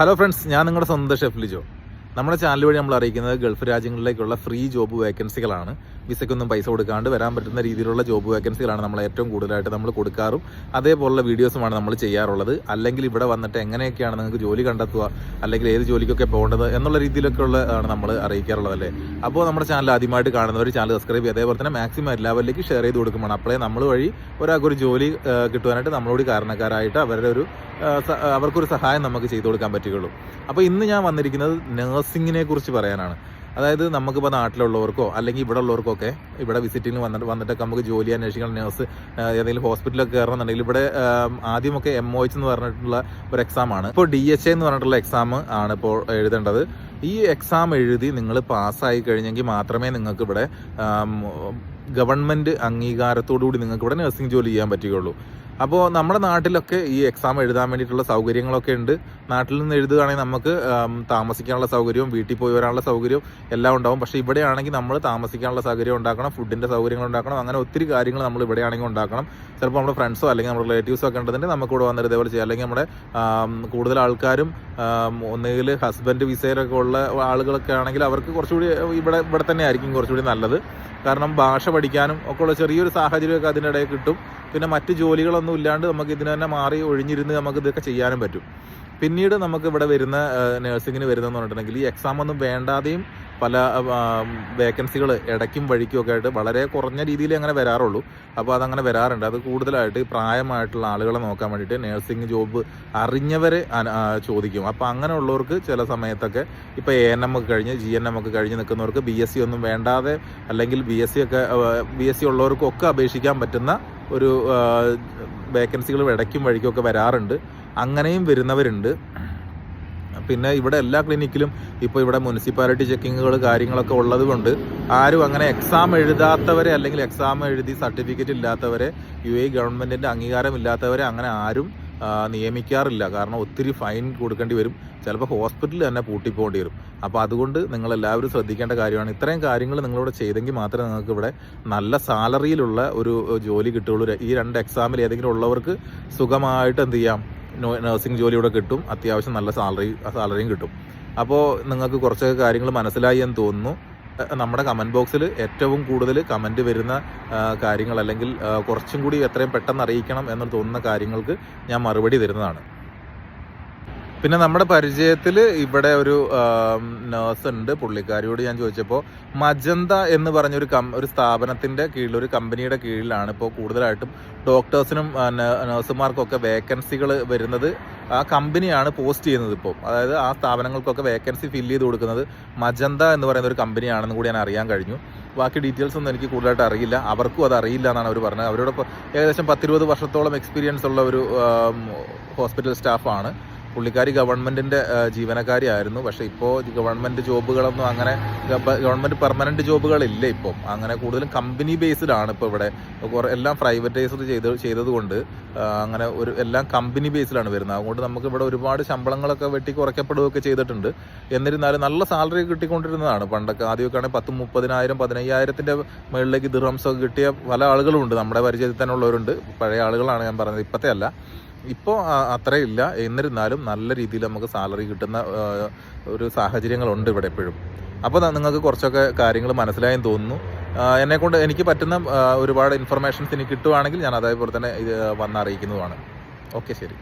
Hello friends ഞാൻ നിങ്ങളുടെ സ്വന്തം ഷെഫ് ലിജോ. നമ്മുടെ ചാനൽ വഴി നമ്മൾ അറിയിക്കുന്നത് ഗൾഫ് രാജ്യങ്ങളിലേക്കുള്ള ഫ്രീ ജോബ് വേക്കൻസികളാണ് വിസയ്ക്കൊന്നും പൈസ കൊടുക്കാണ്ട് വരാൻ പറ്റുന്ന രീതിയിലുള്ള ജോബ് വേക്കൻസികളാണ് നമ്മൾ ഏറ്റവും കൂടുതലായിട്ട് നമ്മൾ കൊടുക്കാറും. അതേപോലുള്ള വീഡിയോസുമാണ് നമ്മൾ ചെയ്യാറുള്ളത്. അല്ലെങ്കിൽ ഇവിടെ വന്നിട്ട് എങ്ങനെയൊക്കെയാണ് നിങ്ങൾക്ക് ജോലി കണ്ടെത്തുക അല്ലെങ്കിൽ ഏത് ജോലിക്കൊക്കെ പോകേണ്ടത് എന്നുള്ള രീതിയിലൊക്കെ ഉള്ളതാണ് നമ്മൾ അറിയിക്കാറുള്ളത് അല്ലേ? അപ്പോൾ നമ്മുടെ ചാനൽ ആദ്യമായിട്ട് കാണുന്നവർ ചാനൽ സബ്സ്ക്രൈബ് ചെയ്യുക. അതേപോലെ തന്നെ മാക്സിമം എല്ലാവരിലേക്ക് ഷെയർ ചെയ്ത് കൊടുക്കുമ്പോൾ അപ്പോഴേ നമ്മൾ വഴി ഒരാൾക്കൊരു ജോലി കിട്ടുവാനായിട്ട് നമ്മളോട് കാരണക്കാരായിട്ട് അവരുടെ ഒരു അവർക്കൊരു സഹായം നമുക്ക് ചെയ്തു കൊടുക്കാൻ പറ്റുകയുള്ളൂ. അപ്പോൾ ഇന്ന് ഞാൻ വന്നിരിക്കുന്നത് നഴ്സിങ്ങിനെ കുറിച്ച് പറയാനാണ്. അതായത് നമുക്കിപ്പോൾ നാട്ടിലുള്ളവർക്കോ അല്ലെങ്കിൽ ഇവിടെ ഉള്ളവർക്കോ ഒക്കെ ഇവിടെ വിസിറ്റിങ്ങിന് വന്നിട്ട് വന്നിട്ടൊക്കെ നമുക്ക് ജോലി അന്വേഷിക്കണം നഴ്സ് ഏതെങ്കിലും ഹോസ്പിറ്റലൊക്കെ കയറണമെന്നുണ്ടെങ്കിൽ ഇവിടെ ആദ്യമൊക്കെ എം ഒ എച്ച് എന്ന് പറഞ്ഞിട്ടുള്ള ഒരു എക്സാമാണ് ഇപ്പോൾ ഡി എച്ച് എന്ന് പറഞ്ഞിട്ടുള്ള എക്സാം ആണ് ഇപ്പോൾ എഴുതേണ്ടത്. ഈ എക്സാം എഴുതി നിങ്ങൾ പാസ്സായി കഴിഞ്ഞെങ്കിൽ മാത്രമേ നിങ്ങൾക്ക് ഇവിടെ ഗവൺമെന്റ് അംഗീകാരത്തോടു കൂടി നിങ്ങൾക്ക് ഇവിടെ നഴ്സിംഗ് ജോലി ചെയ്യാൻ പറ്റുകയുള്ളൂ. അപ്പോൾ നമ്മുടെ നാട്ടിലൊക്കെ ഈ എക്സാം എഴുതാൻ വേണ്ടിയിട്ടുള്ള സൗകര്യങ്ങളൊക്കെ ഉണ്ട്. നാട്ടിൽ നിന്ന് എഴുതുകയാണെങ്കിൽ നമുക്ക് താമസിക്കാനുള്ള സൗകര്യവും വീട്ടിൽ പോയി വരാനുള്ള സൗകര്യവും എല്ലാം ഉണ്ടാവും. പക്ഷേ ഇവിടെയാണെങ്കിൽ നമ്മൾ താമസിക്കാനുള്ള സൗകര്യം ഉണ്ടാക്കണം ഫുഡിന്റെ സൗകര്യങ്ങൾ ഉണ്ടാക്കണം അങ്ങനെ ഒത്തിരി കാര്യങ്ങൾ നമ്മൾ ഇവിടെയാണെങ്കിൽ ഉണ്ടാക്കണം. ചിലപ്പോൾ നമ്മുടെ ഫ്രണ്ട്സോ അല്ലെങ്കിൽ നമ്മുടെ റിലേറ്റീവ്സോ ഒക്കെ ഉണ്ടെന്നുണ്ടെങ്കിൽ നമുക്ക് ഇവിടെ വന്നിട്ട് ഇതേപോലെ ചെയ്യാം. അല്ലെങ്കിൽ നമ്മുടെ കൂടുതൽ ആൾക്കാരും ഒന്നുകിൽ ഹസ്ബൻഡ് വിസയിലൊക്കെ ഉള്ള ആളുകളൊക്കെ ആണെങ്കിൽ അവർക്ക് കുറച്ചുകൂടി ഇവിടെ ഇവിടെ തന്നെ ആയിരിക്കും കുറച്ചുകൂടി നല്ലത്. കാരണം ഭാഷ പഠിക്കാനും ഒക്കെ ഉള്ള ചെറിയൊരു സാഹചര്യമൊക്കെ അതിനിടയിൽ കിട്ടും. പിന്നെ മറ്റ് ജോലികളൊന്നും ഇല്ലാണ്ട് നമുക്ക് ഇതിന് തന്നെ മാറി ഒഴിഞ്ഞിരുന്ന് നമുക്ക് ഇതൊക്കെ ചെയ്യാനും പറ്റും. പിന്നീട് നമുക്ക് ഇവിടെ വരുന്ന നഴ്സിങ്ങിന് വരുന്നതെന്ന് പറഞ്ഞിട്ടുണ്ടെങ്കിൽ ഈ എക്സാം ഒന്നും വേണ്ടാതെയും പല വേക്കൻസികൾ ഇടയ്ക്കും വഴിക്കും ഒക്കെ ആയിട്ട് വളരെ കുറഞ്ഞ രീതിയിൽ അങ്ങനെ വരാറുള്ളൂ. അപ്പോൾ അതങ്ങനെ വരാറുണ്ട്. അത് കൂടുതലായിട്ട് പ്രായമായിട്ടുള്ള ആളുകളെ നോക്കാൻ വേണ്ടിയിട്ട് നഴ്സിംഗ് ജോബ് അറിഞ്ഞവരെ ചോദിക്കും. അപ്പോൾ അങ്ങനെയുള്ളവർക്ക് ചില സമയത്തൊക്കെ ഇപ്പോൾ എ എൻ എം ഒക്കെ കഴിഞ്ഞ് ജി എൻ എം ഒക്കെ കഴിഞ്ഞ് നിൽക്കുന്നവർക്ക് ബി എസ് സി ഒന്നും വേണ്ടാതെ അല്ലെങ്കിൽ ബി എസ് സി ഒക്കെ ബി എസ് സി ഉള്ളവർക്കൊക്കെ അപേക്ഷിക്കാൻ പറ്റുന്ന ഒരു വേക്കൻസികൾ ഇടയ്ക്കും വഴിക്കും ഒക്കെ വരാറുണ്ട്. അങ്ങനെയും വരുന്നവരുണ്ട്. പിന്നെ ഇവിടെ എല്ലാ ക്ലിനിക്കിലും ഇപ്പോൾ ഇവിടെ മുനിസിപ്പാലിറ്റി ചെക്കിങ്ങുകൾ കാര്യങ്ങളൊക്കെ ഉള്ളത് കൊണ്ട് ആരും അങ്ങനെ എക്സാം എഴുതാത്തവരെ അല്ലെങ്കിൽ എക്സാം എഴുതി സർട്ടിഫിക്കറ്റ് ഇല്ലാത്തവരെ യു എ ഗവൺമെന്റിന്റെ അംഗീകാരം ഇല്ലാത്തവരെ അങ്ങനെ ആരും നിയമിക്കാറില്ല. കാരണം ഒത്തിരി ഫൈൻ കൊടുക്കേണ്ടി വരും. ചിലപ്പോൾ ഹോസ്പിറ്റലിൽ തന്നെ പൂട്ടിപ്പോകേണ്ടി വരും. അപ്പോൾ അതുകൊണ്ട് നിങ്ങൾ എല്ലാവരും ശ്രദ്ധിക്കേണ്ട കാര്യമാണ്. ഇത്രയും കാര്യങ്ങൾ നിങ്ങളിവിടെ ചെയ്തെങ്കിൽ മാത്രമേ നിങ്ങൾക്ക് ഇവിടെ നല്ല സാലറിയിലുള്ള ഒരു ജോലി കിട്ടുകയുള്ളൂ. ഈ രണ്ട് എക്സാമിൽ ഏതെങ്കിലും ഉള്ളവർക്ക് സുഖമായിട്ട് എന്ത് ചെയ്യാം? നഴ്സിംഗ് ജോലി ഇവിടെ കിട്ടും. അത്യാവശ്യം നല്ല സാലറി സാലറിയും കിട്ടും. അപ്പോൾ നിങ്ങൾക്ക് കുറച്ചൊക്കെ കാര്യങ്ങൾ മനസ്സിലായി എന്ന് തോന്നുന്നു. നമ്മുടെ കമന്റ് ബോക്സിൽ ഏറ്റവും കൂടുതൽ കമന്റ് വരുന്ന കാര്യങ്ങൾ അല്ലെങ്കിൽ കുറച്ചും കൂടി എത്രയും പെട്ടെന്ന് അറിയിക്കണം എന്ന് തോന്നുന്ന കാര്യങ്ങൾക്ക് ഞാൻ മറുപടി തരുന്നതാണ്. പിന്നെ നമ്മുടെ പരിചയത്തിൽ ഇവിടെ ഒരു നേഴ്സ് ഉണ്ട്. പുള്ളിക്കാരിയോട് ഞാൻ ചോദിച്ചപ്പോൾ മജന്ത എന്ന് പറഞ്ഞൊരു കം ഒരു സ്ഥാപനത്തിന്റെ കീഴിൽ ഒരു കമ്പനിയുടെ കീഴിലാണ് ഇപ്പോൾ കൂടുതലായിട്ടും ഡോക്ടേഴ്സിനും നേഴ്സുമാർക്കൊക്കെ വേക്കൻസികൾ വരുന്നത്. ആ കമ്പനിയാണ് പോസ്റ്റ് ചെയ്യുന്നത് ഇപ്പോൾ അതായത് ആ സ്ഥാപനങ്ങൾക്കൊക്കെ വേക്കൻസി ഫില്ല് ചെയ്ത് കൊടുക്കുന്നത് മജന്ത എന്ന് പറയുന്ന ഒരു കമ്പനിയാണെന്ന് കൂടി ഞാൻ അറിയാൻ കഴിഞ്ഞു. ബാക്കി ഡീറ്റെയിൽസ് ഒന്നും എനിക്ക് കൂടുതലായിട്ട് അറിയില്ല. അവർക്കും അത് അറിയില്ല എന്നാണ് അവർ പറഞ്ഞത്. അവരോട് ഇപ്പോൾ ഏകദേശം പത്തിരുപത് വർഷത്തോളം എക്സ്പീരിയൻസ് ഉള്ള ഒരു ഹോസ്പിറ്റൽ സ്റ്റാഫാണ് പുള്ളിക്കാരി ഗവൺമെന്റിന്റെ ജീവനക്കാരിയായിരുന്നു. പക്ഷേ ഇപ്പോൾ ഗവൺമെന്റ് ജോബുകളൊന്നും അങ്ങനെ ഗവൺമെന്റ് പെർമനന്റ് ജോബുകളില്ല ഇപ്പം. അങ്ങനെ കൂടുതലും കമ്പനി ബേസ്ഡ് ആണ് ഇപ്പോൾ ഇവിടെ കുറേ എല്ലാം പ്രൈവറ്റൈസ്ഡ് ചെയ്ത് ചെയ്തതുകൊണ്ട് അങ്ങനെ ഒരു എല്ലാം കമ്പനി ബേസിലാണ് വരുന്നത്. അതുകൊണ്ട് നമുക്ക് ഇവിടെ ഒരുപാട് ശമ്പളങ്ങളൊക്കെ വെട്ടി കുറയ്ക്കപ്പെടുകയൊക്കെ ചെയ്തിട്ടുണ്ട്. എന്നിരുന്നാലും നല്ല സാലറി കിട്ടിക്കൊണ്ടിരുന്നതാണ് പണ്ടൊക്കെ. ആദ്യമൊക്കെ ആണെങ്കിൽ പത്ത് മുപ്പതിനായിരം പതിനയ്യായിരത്തിന്റെ മുകളിലേക്ക് ഒക്കെ കിട്ടിയ പല ആളുകളുണ്ട് നമ്മുടെ പരിചയത്തിൽ തന്നെ ഉള്ളവരുണ്ട്. പഴയ ആളുകളാണ് ഞാൻ പറഞ്ഞത്. ഇപ്പോഴത്തെ അല്ല. ഇപ്പോൾ അത്രയില്ല. എന്നിരുന്നാലും നല്ല രീതിയിൽ നമുക്ക് സാലറി കിട്ടുന്ന ഒരു സാഹചര്യങ്ങളുണ്ട് ഇവിടെ എപ്പോഴും. അപ്പോൾ നിങ്ങൾക്ക് കുറച്ചൊക്കെ കാര്യങ്ങൾ മനസ്സിലായെന്ന് തോന്നുന്നു. എന്നെക്കൊണ്ട് എനിക്ക് പറ്റുന്ന ഒരുപാട് ഇൻഫർമേഷൻസ് എനിക്ക് കിട്ടുവാണെങ്കിൽ ഞാൻ അതേപോലെ തന്നെ ഇത് വന്നറിയിക്കുന്നതുമാണ് ഓക്കെ ശരി.